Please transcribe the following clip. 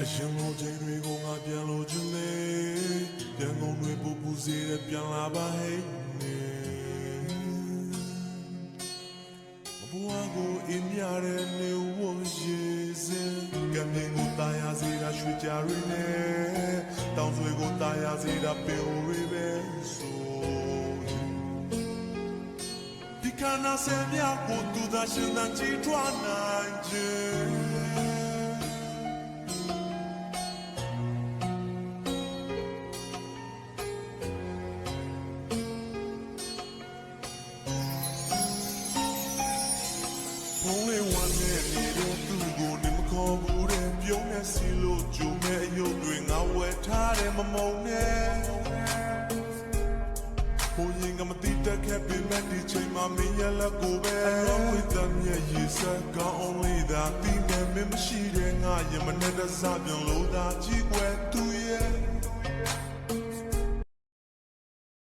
အရင်လိုချိန်တွေကိုငါပြန်လို့ချင်နေပြန်ကုန်တွေပူပူစေတဲ့ပြန်လာပါဟဲ့နေမဘွားကိုအင်းရတဲ့နေဝရေစင်ကံမြင်ကိုတာယာစေတာရွှေကြရင်းနဲ့တောင်ဆွေကိုတာယာစေတာပင်ရီပဲဆိုဒီကနာဆယ်မြကိုသူသာရှင်တန်ချီထွားနိုင်ခြင်း ဖုန်းလေးဝမ်းနဲ့နေတဲ့သူ့ကိုနေမခေါ်ဘူးတဲ့ပြုံးနေစီလို့ဂျုံနဲ့အယုတ်တွေငါဝယ်ထားတယ်မမုံနဲ့ဘိုးရင်ကမတိတက်ခဲ့ပြီမဲ့ဒီချိန်မှာမင်းရလက်ကိုပဲအတော့ဝိတမ်းရဲ့ရေစက်ကောင်း only သာတီးနေမမရှိတဲ့ငါရမနဲ့တစားပြန်လို့သာကြည့်ွယ်သူ